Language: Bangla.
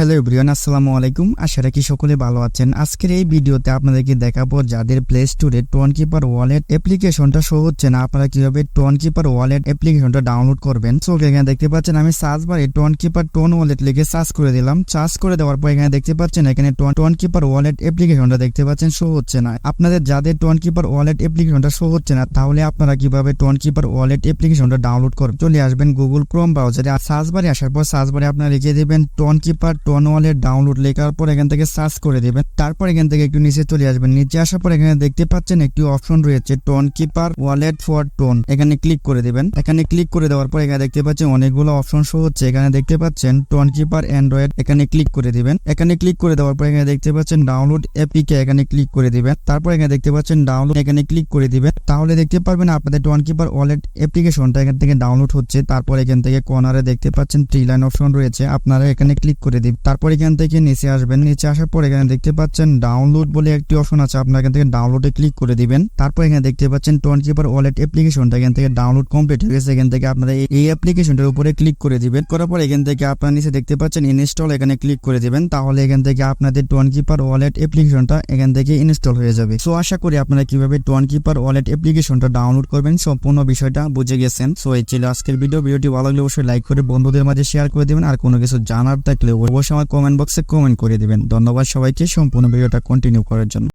হ্যালো এভরিওয়ান, আসসালামু আলাইকুম। আশা রাখি সকলে ভালো আছেন। আজকের এই ভিডিওতে আপনাদেরকে দেখাবো যাদের প্লে স্টোরে টোন কিপার ওয়ালেট অ্যাপ্লিকেশনটা শো হচ্ছে না। আপনারা কীভাবে টোন কিপার ওয়ালেট অ্যাপ্লিকেশনটা ডাউনলোড করবেন? সো এখানে দেখতে পাচ্ছেন, আমি সার্চ বারে টোন কিপার টোন ওয়ালেট লিখে সার্চ করে দিলাম। সার্চ করে দেওয়ার পর এখানে দেখতে পাচ্ছেন, এখানে টোন কিপার ওয়ালেট অ্যাপ্লিকেশনটা দেখতে পাচ্ছেন শো হচ্ছে না। আপনাদের যাদের টোন কিপার ওয়ালেট অ্যাপ্লিকেশনটা শো হচ্ছে না, তাহলে আপনারা কীভাবে টোন কিপার ওয়ালেট অ্যাপ্লিকেশনটা ডাউনলোড করবেন? চলে আসবেন গুগল ক্রোম ব্রাউজারে সার্চ বারে আসার পর সার্চ বারে আপনারা লিখে দেবেন Tonkeeper tone wallet download লেখার পর এখান থেকে সার্চ করে দেবেন তারপর এখান থেকে একটু নিচে চলে আসবেন নিচে আসার পর এখানে দেখতে পাচ্ছেন একটি অপশন রয়েছে Tonkeeper wallet for tone এখানে ক্লিক করে দিবেন এখানে ক্লিক করে দেওয়ার পর এখানে দেখতে পাচ্ছেন অনেকগুলো অপশন শো হচ্ছে এখানে দেখতে পাচ্ছেন টোন কিপার অ্যান্ড্রয়েড এখানে ক্লিক করে দিবেন এখানে ক্লিক করে দেওয়ার পর এখানে দেখতে পাচ্ছেন ডাউনলোড এপিকে এখানে ক্লিক করে দিবেন তারপর এখানে দেখতে পাচ্ছেন ডাউনলোড এখানে ক্লিক করে দিবেন তাহলে দেখতে পারবেন আপনাদের টোন কিপার ওয়ালেট অ্যাপ্লিকেশনটা এখান থেকে ডাউনলোড হচ্ছে তারপর এখান থেকে কর্নারে দেখতে পাচ্ছেন থ্রি লাইন অপশন রয়েছে আপনারা এখানে ক্লিক করে দিন তারপর এখান থেকে নিচে আসবেন। নিচে আসার পর এখানে দেখতে পাচ্ছেন ডাউনলোড বলে একটি অপশন আছে। আপনার এখান থেকে ডাউনলোডে ক্লিক করে দিবেন। তারপর এখানে দেখতে পাচ্ছেন টোন কিপার ওয়ালেট অ্যাপ্লিকেশনটা এখান থেকে ডাউনলোড কমপ্লিট হয়ে গেছে। এখান থেকে আপনারা এই- এই অ্যাপ্লিকেশনটার উপরে ক্লিক করে দিবেন। করার পর এখান থেকে আপনার নিচে দেখতে পাচ্ছেন ইনস্টল এখানে ক্লিক করে দিবেন। তাহলে এখান থেকে আপনাদের টোন কিপার ওয়ালেট অ্যাপ্লিকেশনটা এখান থেকে ইনস্টল হয়ে যাবে। সো আশা করি আপনারা কীভাবে টোন কিপার ওয়ালেট অ্যাপ্লিকেশনটা ডাউনলোড করবেন সম্পূর্ণ বিষয়টা বুঝে গেছেন। সো এই ছিল আজকের ভিডিও ভিডিওটি ভালো লাগলে অবশ্যই লাইক করে বন্ধুদের মাঝে শেয়ার করে দিবেন। আর কোনো কিছু জানার থাকলে অবশ্যই আমার কমেন্ট বক্সে কমেন্ট করে দিবেন। ধন্যবাদ সবাইকে। সম্পূর্ণ ভিডিওটা কন্টিনিউ করার জন্য।